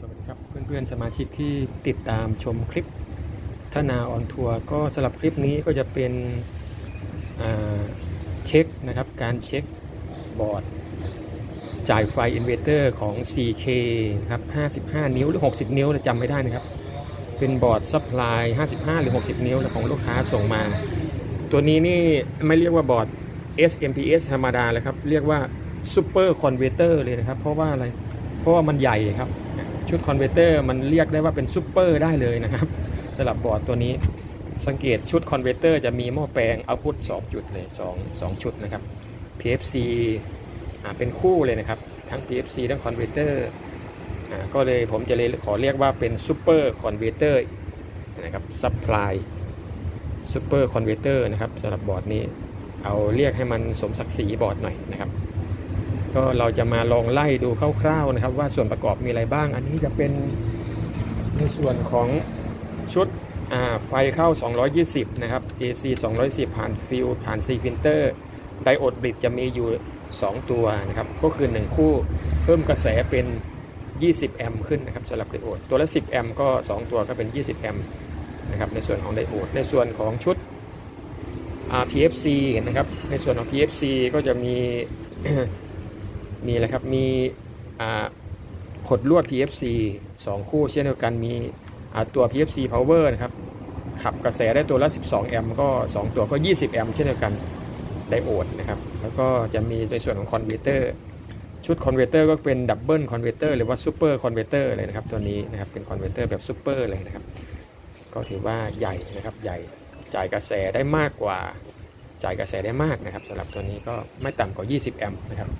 สวัสดีครับเพื่อนๆสมาชิกที่ติดตามชมคลิปทนาออนทัวร์ก็สำหรับคลิปนี้ก็จะเป็นเช็คนะครับการเช็คบอร์ด จ่ายไฟอินเวอร์เตอร์ของ CK นะครับ 55 นิ้วหรือ 60 นิ้วนะจำไม่ได้นะครับ เป็นบอร์ดซัพพลาย 55 หรือ 60 นิ้วของลูกค้าส่งมา ตัวนี้นี่ไม่เรียกว่าบอร์ด SMPS ธรรมดาเลยครับ เรียกว่า Super Converter เลยนะครับ เพราะว่าอะไร เพราะว่ามันใหญ่ครับ ชุดคอนเวเตอร์มันเรียกได้ว่าเป็นซูเปอร์ได้เลยนะครับสำหรับบอร์ดตัวนี้สังเกตชุดคอนเวเตอร์จะมีหม้อแปลงเอาพุท2จุดเลย2 2ชุดนะครับ PFC อ่าเป็นคู่เลยนะครับ ทั้ง PFC ทั้งคอนเวอร์เตอร์ก็เลยผมจะเลยขอเรียกว่าเป็นซูเปอร์คอนเวเตอร์นะครับซัพพลายซูเปอร์คอนเวเตอร์นะครับสำหรับบอร์ดนี้ เอาเรียกให้มันสมศักดิ์ศรีบอร์ดหน่อยนะครับ ก็เราจะมาลองไล่ดูคร่าวๆนะครับ ว่าส่วนประกอบมีอะไรบ้าง อันนี้จะเป็นในส่วนของชุดไฟเข้า 220 นะครับ AC 210 ผ่านฟิลผ่าน C printer ไดโอดบริดจะมีอยู่ 2 ตัวนะครับ ก็คือ 1 คู่เพิ่มกระแสเป็น 20 แอมป์ขึ้นนะครับสำหรับไดโอด ตัวละ 10 แอมป์ก็ 2 ตัวก็เป็น 20 แอมป์นะครับในส่วนของไดโอด ในส่วนของชุด PFC นะครับ ในส่วนของ PFC ก็จะมี มีอะไรครับ มีขดลวด PFC 2 คู่เช่นเดียวกัน มีตัว PFC power นะครับ ขับกระแสได้ตัวละ 12 แอมป์ก็ 2 ตัวก็ 20 แอมป์เช่นเดียวกัน ไดโอดนะครับ แล้วก็จะมีในส่วนของคอนเวเตอร์ชุดคอนเวเตอร์ก็เป็นดับเบิลคอนเวเตอร์หรือว่าซูเปอร์คอนเวเตอร์เลยนะครับ ตัวนี้นะครับ เป็นคอนเวเตอร์แบบซูเปอร์เลยนะครับ ก็ถือว่าใหญ่นะครับ ใหญ่จ่ายกระแสได้มากกว่า จ่ายกระแสได้มากนะครับสำหรับตัวนี้ก็ไม่ต่ำกว่า 20 แอมป์นะครับ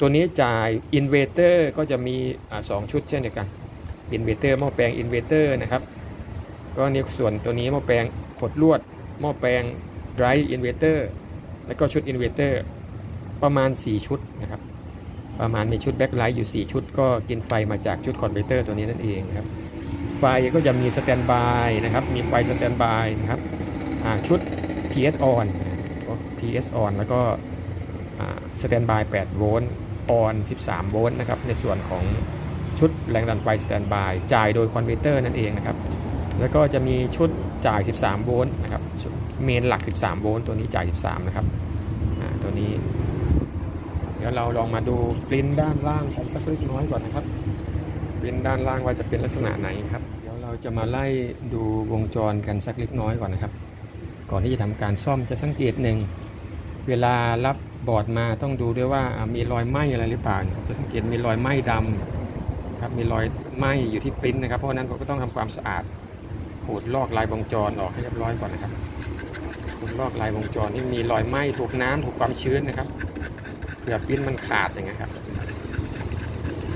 ตัวนี้จ่ายอินเวเตอร์ก็จะมีสองชุดเช่นเดียวกันอินเวเตอร์หม้อแปลงอินเวเตอร์นะครับ ก็นี่ส่วนตัวนี้หม้อแปลงขดลวดหม้อแปลงไรอินเวเตอร์แล้วก็ชุดอินเวเตอร์ประมาณ 4 ชุดนะครับ ประมาณมีชุดแบ็คไลท์อยู่ 4 ชุด ก็กินไฟมาจากชุดคอนเวเตอร์ตัวนี้นั่นเองครับ ไฟก็จะมีสแตนบายนะครับ มีไฟสแตนบายนะครับอ่าชุด PS on PS on แล้วก็ สแตนบาย8โวลต์ on 13 โวลต์นะครับในส่วนของชุดแรงดันไฟสแตนบายจ่ายโดยคอนเวเตอร์นั่นเองนะครับแล้วก็จะมีชุดจ่าย 13 โวลต์นะครับเมนหลัก 13 โวลต์ตัวนี้จ่าย 13 นะครับอ่าตัวนี้ เดี๋ยวเราลองมาดูปริ้นด้านล่างกันสักเล็กน้อยก่อนนะครับปริ้นด้านล่างว่าจะเป็นลักษณะไหนครับเดี๋ยวเราจะมาไล่ดูวงจรกันสักเล็กน้อยก่อนนะครับ ก่อนที่จะทำการซ่อมจะสังเกตหนึ่งเวลารับ บอร์ดมาต้องดูด้วยว่ามีรอยไหม้อะไรหรือเปล่าจะสังเกตมีรอยไหม้ดำครับมีรอยไหม้อยู่ที่ปริ้นนะครับ เพราะนั้นผมก็ต้องทำความสะอาดขูดลอกลายวงจรออกให้เรียบร้อยก่อนนะครับขูดลอกลายวงจรที่มีรอยไหม้ถูกน้ำถูกความชื้นนะครับเผื่อปริ้นมันขาดอย่างเงี้ยครับ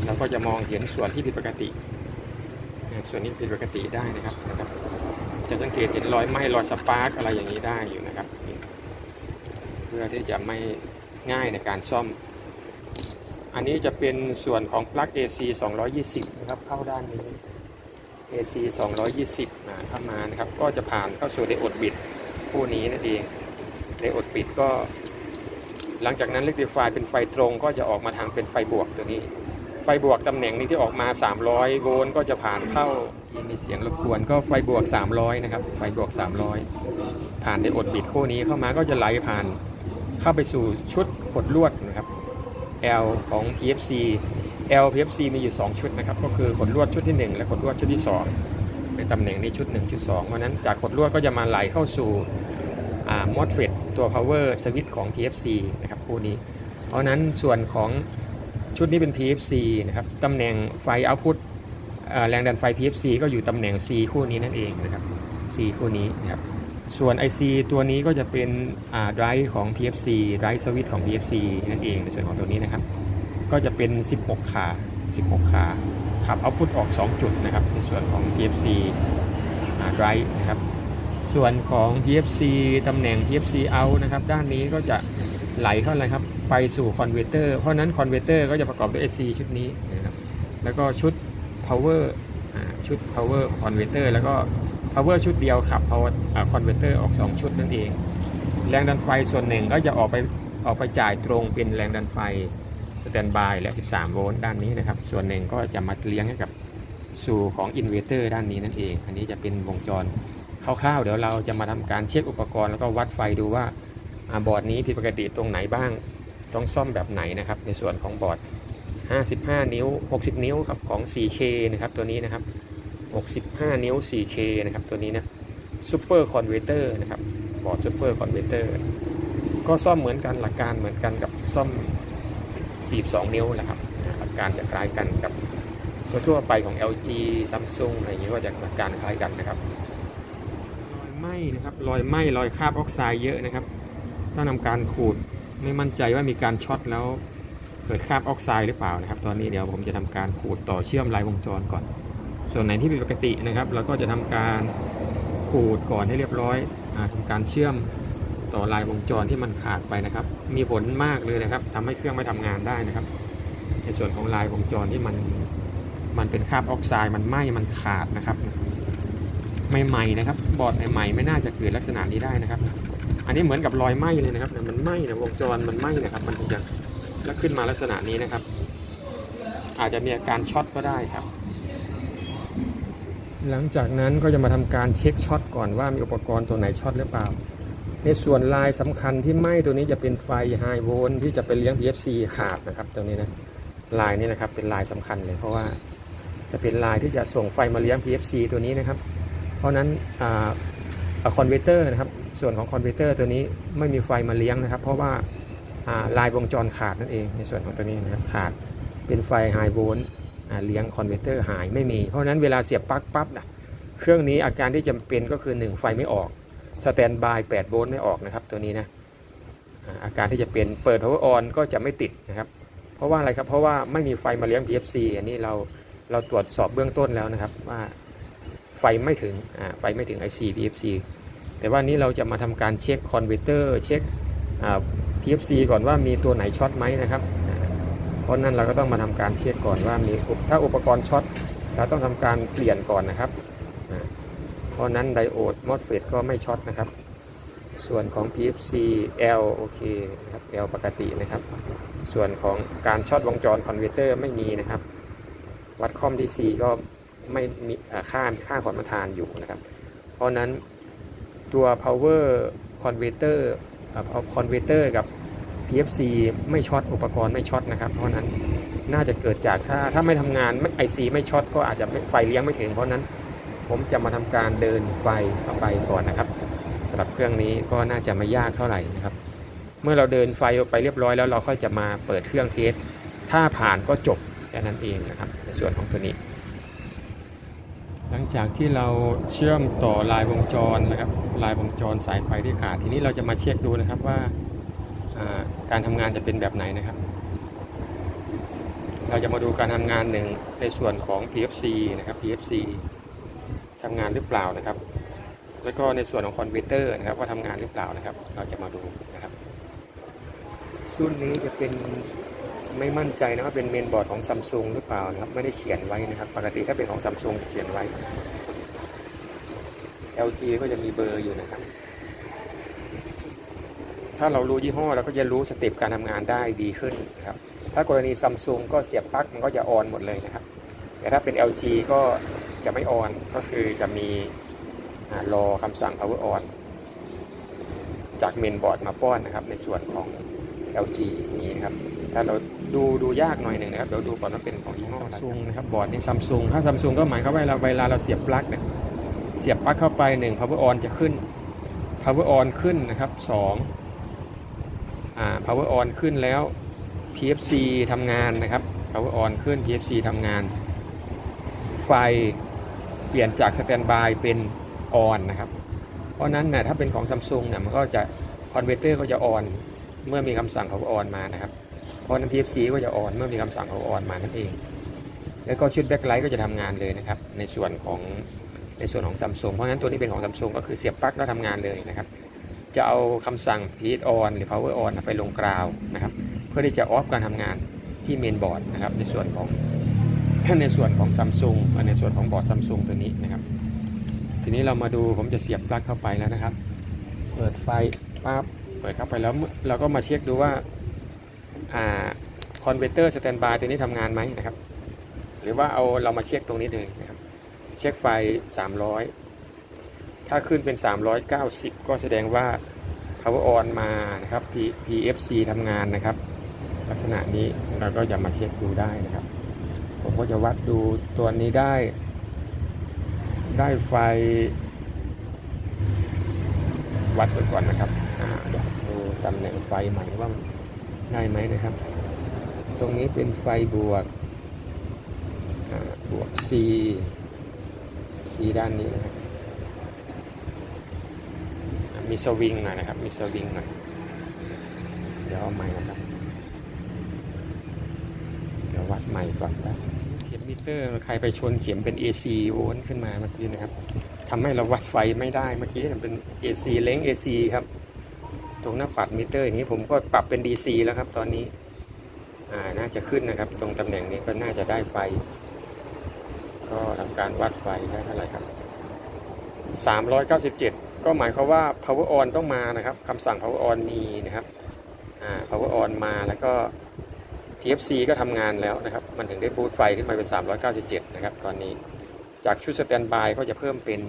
เราก็จะมองเห็นส่วนที่ผิดปกติ ส่วนนี้ผิดปกติได้นะครับนะครับ จะสังเกตเห็นรอยไหม้รอยสปาร์กอะไรอย่างนี้ได้อยู่นะครับ เพื่อที่จะไม่ ง่ายในการซ่อม อันนี้จะเป็นส่วนของปลั๊ก AC 220 นะครับ เข้าด้านนี้ AC 220นะเข้ามานะครับ ก็จะผ่านเข้าสู่ไดโอดบิดคู่นี้นั่นเองไดโอดบิดก็ หลังจากนั้น rectify เป็นไฟตรงก็จะออกมาทางเป็นไฟบวกตัวนี้ ไฟบวกตำแหน่งนี้ที่ออกมา 300 โวลต์ก็จะผ่านเข้ามีเสียงรบกวนก็ไฟบวก 300 นะครับ ไฟบวก 300 ผ่านไดโอดบิดคู่นี้เข้ามาก็จะไหลผ่าน เข้าไปสู่ชุดขดลวดนะครับ L ของ PFC L PFC มีอยู่ 2 ชุดนะครับ ก็คือขดลวดชุดที่ 1 และขดลวดชุดที่2ในตำแหน่งนี้ชุด 1 ชุด 2 เพราะนั้นจากขดลวดก็จะมาไหลเข้าสู่มอ่า MOSFET ตัว power switch ของ PFC นะครับคู่นี้ เพราะนั้นส่วนของชุดนี้เป็น PFC นะครับตำแหน่งไฟ output แรงดันไฟ PFC ก็อยู่ตำแหน่ง C คู่นี้นั่นเองนะครับ C คู่นี้นะครับ ส่วน IC ตัวนี้ก็จะเป็นอ่า drive ของ PFC drive switch ของ PFC นั่นเองในส่วนของตัวนี้นะครับ ก็จะเป็น 16 ขา 16 ขาขับ output ออก 2 จุดนะครับ ในส่วนของ PFC อ่า drive นะครับ ส่วนของ PFC ตำแหน่ง PFC out นะครับ ด้านนี้ก็จะไหลเข้าอะไรครับ ไปสู่คอนเวอร์เตอร์เพราะนั้นคอนเวอร์เตอร์ก็จะประกอบด้วย AC ชุดนี้นะครับแล้วก็ชุด power อ่าชุด power converter แล้วก็ power ชุดเดียวขับ power อ่า converter ออก 2 ชุดนั่นเอง แรงดันไฟส่วนหนึ่งก็จะออกไปออกไปจ่ายตรงเป็นแรงดันไฟสแตนบายและ 13 โวลต์ด้านนี้นะครับ ส่วนหนึ่งก็จะมาเลี้ยงให้กับสู่ของอินเวอร์เตอร์ด้านนี้นั่นเอง อันนี้จะเป็นวงจรคร่าวๆ เดี๋ยวเราจะมาทำการเช็คอุปกรณ์แล้วก็วัดไฟดูว่าอ่าบอร์ดนี้ผิดปกติตรงไหนบ้าง ต้องซ่อมแบบไหนนะครับ ในส่วนของบอร์ด 55 นิ้ว 60 นิ้วครับของ 4K นะครับตัวนี้นะครับ 65 นิ้ว 4K นะครับ ตัวนี้นะซูเปอร์คอนเวเตอร์นะครับบอร์ดซูเปอร์คอนเวเตอร์ก็ซ่อมเหมือนกันหลักการเหมือนกันกับซ่อม 42 นิ้วแหละครับหลักการจะคล้ายกันกับทั่วไปของ LG Samsung อะไรอย่างเงี้ยก็จะหลักการคล้ายกันนะครับรอยไหม้นะครับรอยไหม้รอยคราบออกไซด์เยอะนะครับต้องทำการขูดไม่มั่นใจว่ามีการช็อตแล้วเกิดคราบออกไซด์หรือเปล่านะครับ ตอนนี้เดี๋ยวผมจะทำการขูดต่อเชื่อมลายวงจรก่อน ส่วนไหนที่ผิดปกตินะครับเราก็จะทำการขูดก่อนให้เรียบร้อยอาทำการเชื่อมต่อลายวงจรที่มันขาดไปนะครับ มีผลมากเลยนะครับทำให้เครื่องไม่ทำงานได้นะครับ ในส่วนของลายวงจรที่มันมันเป็นคราบออกไซด์มันไหม้มันขาดนะครับใหม่ๆนะครับ บอร์ดใหม่ๆไม่น่าจะเกิดลักษณะนี้ได้นะครับ อันนี้เหมือนกับรอยไหม้เลยนะครับมันไหม้นะวงจรมันไหม้นะครับ มันถึงจะแล้วขึ้นมาลักษณะนี้นะครับ อาจจะมีอาการช็อตก็ได้ครับ หลังจากนั้นก็จะมาทำการเช็คช็อตก่อนว่ามีอุปกรณ์ตัวไหนช็อตหรือเปล่า ในส่วนลายสำคัญที่ไหม้ตัวนี้จะเป็นไฟไฮโวลที่จะไปเลี้ยง PFC ขาดนะครับตัวนี้นะลายนี้นะครับเป็นลายสำคัญเลย เพราะว่าจะเป็นลายที่จะส่งไฟมาเลี้ยง PFC ตัวนี้นะครับ เพราะฉะนั้นคอนเวเตอร์นะครับส่วนของคอนเวเตอร์ตัวนี้ไม่มีไฟมาเลี้ยงนะครับ เพราะว่าลายวงจรขาดนั่นเองในส่วนของตัวนี้นะครับขาดเป็นไฟไฮโวลต์ เลี้ยงคอนเวอร์เตอร์หายไม่มี เพราะนั้นเวลาเสียบปลั๊กปั๊บนะเครื่องนี้อาการที่จำเป็นก็คือ 1 ไฟไม่ออกสแตนบาย8โวลต์ไม่ออกนะครับตัวนี้นะอาการที่จะเป็นเปิด power on ก็จะไม่ติดนะครับ เพราะว่าอะไรครับ เพราะว่าไม่มีไฟมาเลี้ยง PFC อันนี้เราเราตรวจสอบเบื้องต้นแล้วนะครับว่าไฟไม่ถึงไฟไม่ถึง IC PFC แต่ว่านี้เราจะมาทำการเช็คคอนเวอร์เตอร์เช็ค PFC ก่อนว่ามีตัวไหนช็อตไหมนะครับ ราะนั้นเราก็ต้องมาทำการเช็คก่อนว่ามีถ้าอุปกรณ์ช็อตเราต้องทำการเปลี่ยนก่อนนะครับเพราะนั้นไดโอดมอสเฟตก็ไม่ช็อตนะครับ ส่วนของ PFC L โอเคนะครับ L ปกตินะครับ ส่วนของการช็อตวงจรคอนเวอเตอร์ไม่มีนะครับ วัดคอม DC ก็ไม่มีอ่าค่าค่าความประทานอยู่นะครับ เพราะนั้นตัว power converter อ่า converter กับ PFC ไม่ช็อตอุปกรณ์ไม่ช็อตนะครับเพราะนั้นน่าจะเกิดจากถ้าถ้าไม่ทำงานไม่ IC ไม่ช็อตก็อาจจะไไฟเลี้ยงไม่ถึง เพราะนั้นผมจะมาทำการเดินไฟเข้าไปก่อนนะครับสำหรับเครื่องนี้ก็น่าจะไม่ยากเท่าไหร่นะครับ เมื่อเราเดินไฟออกไปเรียบร้อยแล้วเราค่อยจะมาเปิดเครื่องเทสถ้าผ่านก็จบแค่นั้นเองนะครับ ในส่วนของตัวนี้ หลังจากที่เราเชื่อมต่อลายวงจรนะครับลายวงจรสายไฟที่ขาดทีนี้เราจะมาเช็คดูนะครับว่า การทำงานจะเป็นแบบไหนนะครับ เราจะมาดูการทำงานหนึ่งในส่วนของ PFC นะครับ PFC ทำงานหรือเปล่านะครับ แล้วก็ในส่วนของคอนเวอร์เตอร์นะครับว่าทำงานหรือเปล่านะครับ เราจะมาดูนะครับ รุ่นนี้จะเป็นไม่มั่นใจนะว่าเป็นเมนบอร์ดของซัมซุงหรือเปล่านะครับ ไม่ได้เขียนไว้นะครับ ปกติถ้าเป็นของซัมซุงจะเขียนไว้ LG ก็จะมีเบอร์อยู่นะครับ ถ้าเรารู้ยี่ห้อเราก็จะรู้สเต็ปการทำงานได้ดีขึ้นนะครับ ถ้ากรณีซัมซุงก็เสียบปลั๊กมันก็จะออนหมดเลยนะครับ แต่ถ้าเป็น LG ก็จะไม่ออน ก็คือจะมีอ่ารอคำสั่ง power on จากเมนบอร์ดมาป้อนนะครับ ในส่วนของ LG อย่างนี้นะครับ ถ้าเราดูดูยากหน่อยหนึ่งนะครับ เดี๋ยวดูก่อนว่าเป็นของยี่ห้อซัมซุงนะครับ บอร์ดในซัมซุงถ้าซัมซุงก็หมายความว่าเราเวลาเราเสียบปลั๊กเนี่ย เสียบปลั๊กเข้าไปหนึ่ง power on จะขึ้น power on ขึ้นนะครับสองอ่า power on ขึ้นแล้ว PFC ทำงานนะครับ power on ขึ้น PFC ทำงาน ไฟเปลี่ยนจาก standby เป็น on นะครับ เพราะนั้นเนี่ยถ้าเป็นของ Samsung เนี่ยมันก็จะ converter ก็จะ on เมื่อมีคำสั่ง power on มานะครับ เพราะนั้น PFC ก็จะ on เมื่อมีคำสั่ง power on มานั่นเอง แล้วก็ชุด backlight ก็จะทำงานเลยนะครับ ในส่วนของในส่วนของ Samsung เพราะนั้นตัวนี้เป็นของ Samsung ก็คือเสียบปลั๊กแล้วทำงานเลยนะครับ จะเอาคำสั่ง heat on หรือ power on ไปลงกราวนะครับ เพื่อที่จะออฟการทำงานที่เมนบอร์ดนะครับ ในส่วนของในส่วนของ Samsung ในส่วนของบอร์ด Samsung ตัวนี้นะครับ ทีนี้เรามาดูผมจะเสียบปลั๊กเข้าไปแล้วนะครับ เปิดไฟปั๊บเปิดเข้าไปแล้วเราก็มาเช็คดูว่าอ่าคอนเวอร์เตอร์สแตนบายตัวนี้ทำงานไหมนะครับ หรือว่าเอาเรามาเช็คตรงนี้เลยนะครับ เช็คไฟ 300 ถ้าขึ้นเป็น 390 ก็แสดงว่า power on มานะครับ pfc ทำงานนะครับ ลักษณะนี้เราก็จะมาเช็คดูได้นะครับ ผมก็จะวัดดูตัวนี้ได้ ได้ไฟ วัดไปก่อนนะครับเดี๋ยวดูตำแหน่งไฟใหม่ว่าได้ไหมนะครับ ตรงนี้เป็นไฟบวกบวก C C ด้านนี้นะครับ มีสวิงหน่อยนะครับ มีสวิงหน่อย เดี๋ยวเอาใหม่นะครับ เดี๋ยววัดใหม่ก่อนนะเข็มมิเตอร์ใครไปชนเข็มเป็น AC โวลต์ขึ้นมาเมื่อกี้นะครับทำให้เราวัดไฟไม่ได้เมื่อกี้มันเป็น AC เล้ง AC ครับ ตรงหน้าปัดมิเตอร์อย่างนี้ผมก็ปรับเป็น DC แล้วครับ ตอนนี้อ่าน่าจะขึ้นนะครับ ตรงตำแหน่งนี้ก็น่าจะได้ไฟ ก็ทำการวัดไฟได้เท่าไหร่ครับ397 ก็หมายความว่า power on ต้องมานะครับคำสั่ง power on มีนะครับ power on มาแล้วก็ PFC ก็ทำงานแล้วนะครับ มันถึงได้บูตไฟขึ้นมาเป็น 397 นะครับ ตอนนี้จากชุดสแตนบายก็จะเพิ่มเป็น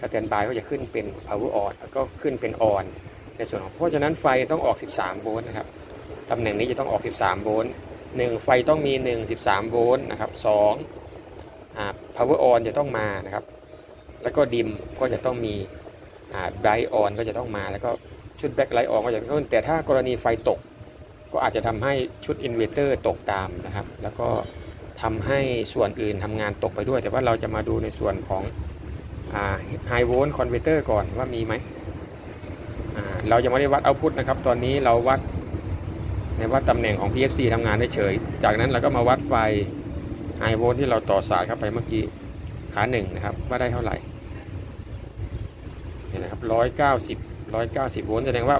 สแตนบายก็จะขึ้นเป็น power on แล้วก็ขึ้นเป็น on ในส่วนของเพราะฉะนั้นไฟต้องออก 13 โวลต์นะครับตำแหน่งนี้จะต้องออก 13 โวลต์1ไฟต้องมี 1 13 โวลต์นะครับ2อ่า power on จะต้องมานะครับ แล้วก็ดิมก็จะต้องมีอ่า bright on ก็จะต้องมา แล้วก็ชุด backlight on ก็จะต้องแต่ถ้ากรณีไฟตก ก็อาจจะทำให้ชุดอินเวอร์เตอร์ตกตามนะครับ แล้วก็ทำให้ส่วนอื่นทำงานตกไปด้วย แต่ว่าเราจะมาดูในส่วนของไฮโวลต์คอนเวอร์เตอร์ก่อนว่ามีไหมเรายังไม่ได้วัดเอาพุทนะครับ ตอนนี้เราวัดในวัดตำแหน่งของ PFC ทำงานได้เฉย จากนั้นเราก็มาวัดไฟไฮโวลต์ที่เราต่อสายเข้าไปเมื่อกี้ขาหนึ่งนะครับ ว่าได้เท่าไหร่ เนี่ยนะครับร้อยเก้าสิบร้อยเก้าสิบโวลต์แสดงว่า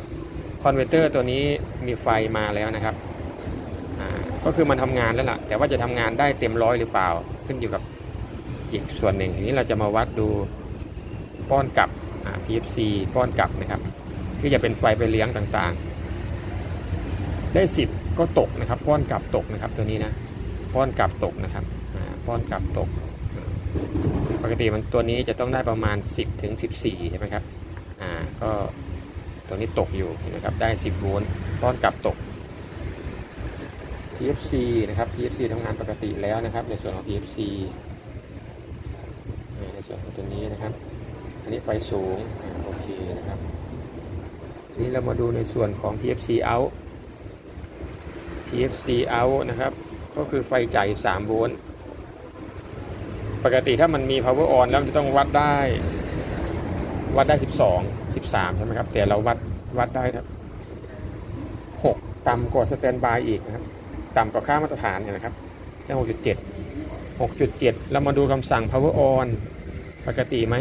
คอนเวอร์เตอร์ตัวนี้มีไฟมาแล้วนะครับก็คือมันทำงานแล้วล่ะ แต่ว่าจะทำงานได้เต็มร้อยหรือเปล่า ขึ้นอยู่กับอีกส่วนหนึ่งทีนี้เราจะมาวัดดูป้อนกลับ PFC ป้อนกลับนะครับที่จะเป็นไฟไปเลี้ยงต่างๆ ได้ 10 ก็ตกนะครับ ป้อนกลับตกนะครับตัวนี้นะป้อนกลับตกนะครับป้อนกลับตก ปกติมันตัวนี้จะต้องได้ประมาณ 10ถึง14ใช่ไหมครับ ก็ตัวนี้ตกอยู่นะครับได้ 10 โวลต์ต้อนกลับตก PFC นะครับ PFC ทำงานปกติแล้วนะครับ ในส่วนของ PFC ในส่วนของตัวนี้นะครับ อันนี้ไฟสูงโอเคนะครับทีนี้เรามาดูในส่วนของ PFC out PFC out นะครับ ก็คือไฟจ่าย 3 โวลต์ปกติถ้ามันมี power on แล้วจะต้องวัดได้ วัดได้12 13ใช่ไหมครับ แต่เราวัดวัดได้ครับ6ต่ำกว่าสแตนบายอีกนะครับ ต่ำกว่าค่ามาตรฐานเนี่ยนะครับได้6.7 6.7เรามาดูคำสั่ง power on ปกติไหม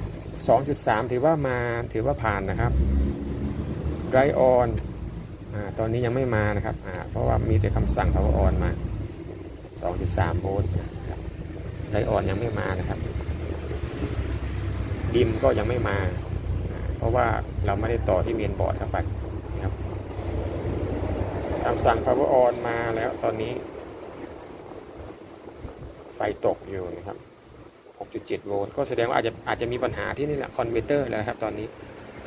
2.3ถือว่ามาถือว่าผ่านนะครับ dry on อ่าตอนนี้ยังไม่มานะครับเพราะว่ามีแต่คำสั่ง power on มา 2.3 โวลต์นะครับ dry on ยังไม่มานะครับ ดิมก็ยังไม่มา เพราะว่าเราไม่ได้ต่อที่เมนบอร์ดเข้าไปนะครับคำสั่ง power on มาแล้วตอนนี้ ไฟตกอยู่นะครับ 6.7 โวลต์ก็แสดงว่าอาจจะอาจจะมีปัญหาที่นี่แหละคอนเวเตอร์แล้วครับตอนนี้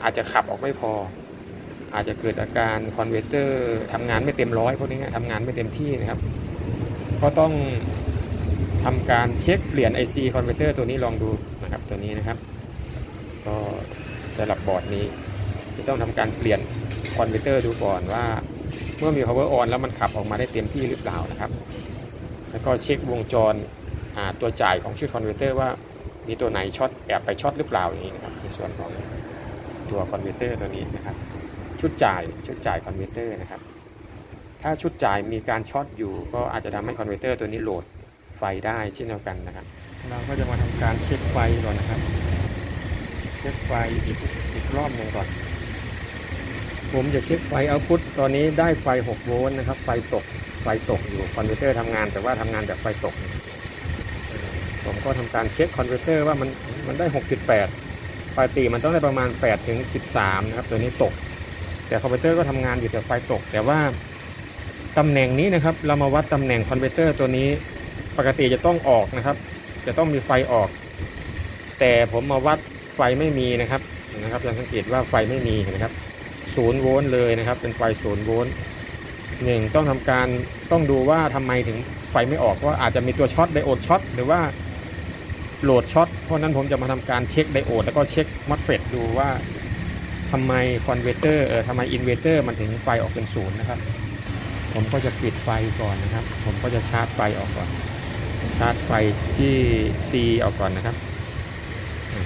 อาจจะขับออกไม่พอ อาจจะเกิดอาการคอนเวเตอร์ทำงานไม่เต็มร้อยพวกนี้ทำงานไม่เต็มที่นะครับก็ต้องทำการเช็คเปลี่ยน IC คอนเวอร์เตอร์ตัวนี้ลองดูนะครับตัวนี้นะครับ ก็สำหรับบอร์ดนี้จะต้องทำการเปลี่ยนคอนเวอร์เตอร์ดูก่อนว่า เมื่อมี power on แล้วมันขับออกมาได้เต็มที่หรือเปล่านะครับ แล้วก็เช็ควงจรตัวจ่ายของชุดคอนเวอร์เตอร์ว่ามีตัวไหนช็อตแอบไปช็อตหรือเปล่าอย่างนี้นะครับในส่วนของตัวคอนเวอร์เตอร์ตัวนี้นะครับ ชุดจ่ายชุดจ่ายคอนเวอร์เตอร์นะครับถ้าชุดจ่ายมีการช็อตอยู่ ก็อาจจะทำให้คอนเวอร์เตอร์ตัวนี้โหลดไฟได้เช่นเดียวกันนะครับ เราก็จะมาทำการเช็คไฟก่อนนะครับ เช็คไฟอีกอีกรอบหนึ่งก่อน ผมจะเช็คไฟเอาพุตตอนนี้ได้ไฟ 6 โวลต์นะครับ ไฟตก ไฟตกอยู่คอนเวอร์เตอร์ทำงานแต่ว่าทำงานแบบไฟตก ผมก็ทำการเช็คคอนเวอร์เตอร์ว่ามันมันได้ 6.8 ปกติมันต้องได้ประมาณ 8 ถึง 13 นะครับ ตัวนี้ตก แต่คอนเวอร์เตอร์ก็ทำงานอยู่แต่ไฟตก แต่ว่าตำแหน่งนี้นะครับ เรามาวัดตำแหน่งคอนเวอร์เตอร์ตัวนี้ ปกติจะต้องออกนะครับ จะต้องมีไฟออก แต่ผมมาวัด ไฟไม่มีนะครับนะครับจะสังเกตว่าไฟไม่มีนะครับศูนย์โวลต์เลยนะครับ เป็นไฟศูนย์โวลต์หนึ่งต้องทำการต้องดูว่าทำไมถึงไฟไม่ออกเพราะอาจจะมีตัวช็อตไดโอดช็อตหรือว่าโหลดช็อตเพราะนั้นผมจะมาทำการเช็คไดโอดแล้วก็เช็คมอสเฟตดูว่าทำไมคอนเวอร์เตอร์เออทำไมอินเวอร์เตอร์มันถึงไฟออกเป็นศูนย์นะครับ ผมก็จะปิดไฟก่อนนะครับ ผมก็จะชาร์จไฟออกก่อน ชาร์จไฟที่ C ออกก่อนนะครับ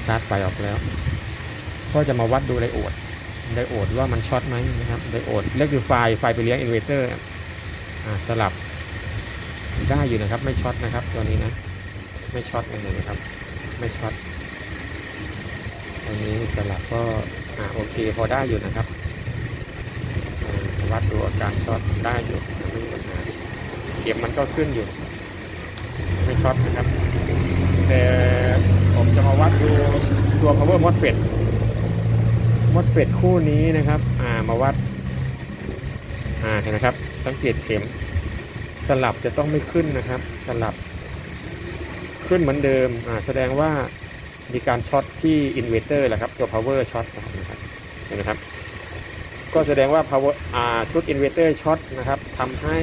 ชาร์จไฟออกแล้ว ก็จะมาวัดดูไดโอดไดโอดว่ามันช็อตไหมนะครับไดโอดเรียกคือไฟไฟไปเลี้ยงอินเวเตอร์สลับได้อยู่นะครับ ไม่ช็อตนะครับตัวนี้นะ ไม่ช็อตเลยนะครับ ไม่ช็อตตัวนี้สลับก็อ่าโอเคพอได้อยู่นะครับวัดดูอาการช็อตได้อยู่ไม่มีปัญหาเข็มมันก็ขึ้นอยู่ ไม่ช็อตนะครับแต่ ผมจะมาวัดดูตัว power MOSFET MOSFET คู่นี้นะครับ อ่ามาวัด อ่าเห็นนะครับ สังเกตเข็ม สลับจะต้องไม่ขึ้นนะครับ สลับ ขึ้นเหมือนเดิม อ่าแสดงว่ามีการช็อตที่อินเวเตอร์แหละครับ ตัว power ช็อตนะครับเห็นไหมครับ ก็แสดงว่า power อ่าชุดอินเวอร์เตอร์ช็อตนะครับทำให้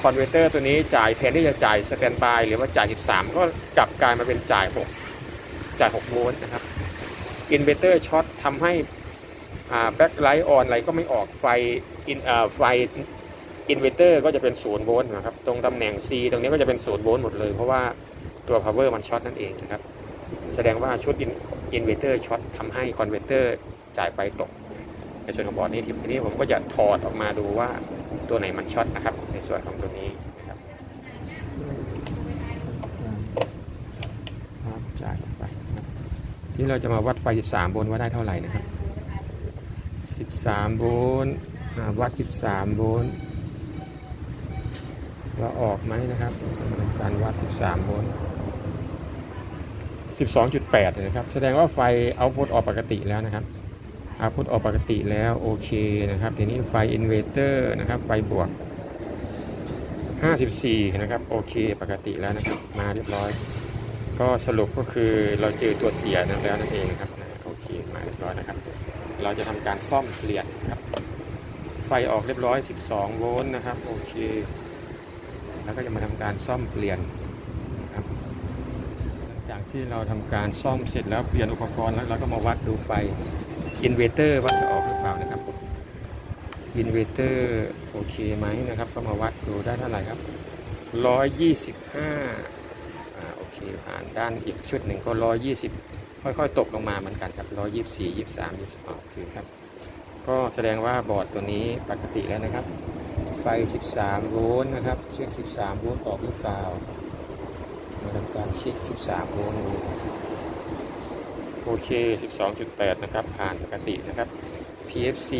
คอนเวอร์เตอร์ตัวนี้จ่ายแทนที่จะจ่ายสแตนบายหรือว่าจ่าย 13 ก็กลับกลายมาเป็นจ่าย 6 จ่าย6โวลต์นะครับอินเวอร์เตอร์ช็อตทำให้แบ็คไลท์ออนอะไรก็ไม่ออกไฟอินไฟอินเวอร์เตอร์ก็จะเป็น0โวลต์นะครับตรงตำแหน่ง C ตรงนี้ก็จะเป็น0โวลต์หมดเลย เพราะว่าตัว power มันช็อตนั่นเองนะครับ แสดงว่าชุดอินเวอร์เตอร์ช็อตทำให้คอนเวอร์เตอร์จ่ายไฟตก ในส่วนของบอร์ดนี้ทีนี้ผมก็จะถอดออกมาดูว่า ตัวไหนมันช็อตนะครับ ในส่วนของตัวนี้นะครับครับจ่ายออกไปนะครับนี่เราจะมาวัดไฟ 13 โวลต์ว่าได้เท่าไหร่นะครับ 13 โวลต์อ่าวัด 13 โวลต์ว่าออกไหมนะครับ การวัด 13 โวลต์12.8เลยนะครับ แสดงว่าไฟเอาพุตออกปกติแล้วนะครับ อาพุทออกปกติแล้วโอเคนะครับทีนี้ไฟอินเวอร์เตอร์นะครับไฟบวก 54 นะครับโอเคปกติแล้วนะครับมาเรียบร้อย ก็สรุปก็คือเราเจอตัวเสียแล้วนั่นเองครับโอเคมาเรียบร้อยนะครับ เราจะทำการซ่อมเปลี่ยนนะครับ ไฟออกเรียบร้อย 12 โวลต์นะครับโอเค แล้วก็จะมาทำการซ่อมเปลี่ยนนะครับหลังจากที่เราทำการซ่อมเสร็จแล้วเปลี่ยนอุปกรณ์แล้วเราก็มาวัดดูไฟ อินเวเตอร์ว่าจะออกหรือเปล่านะครับอินเวเตอร์โอเคไหมนะครับ ก็มาวัดดูได้เท่าไหร่ครับ 125อ่าโอเคผ่านด้านอีกชุดหนึ่งก็ 120 ค่อยๆ ตกลงมาเหมือนกันครับ124 23 22โอเคครับ ก็แสดงว่าบอร์ดตัวนี้ปกติแล้วนะครับ ไฟ 13 โวลต์นะครับเช็ค 13 โวลต์ออกหรือเปล่ามาทำการเช็ค 13 โวลต์ดู โอเค 12.8 นะครับ ผ่านปกตินะครับ PFC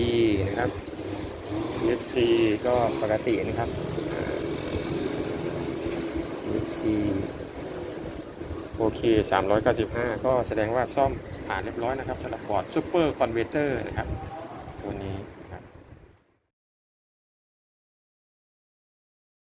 นะครับ PFC ก็ปกตินะครับอ่า PFC โอเค 395 ก็แสดงว่าซ่อมผ่านเรียบร้อยนะครับสำหรับบอร์ด Super Converter นะครับ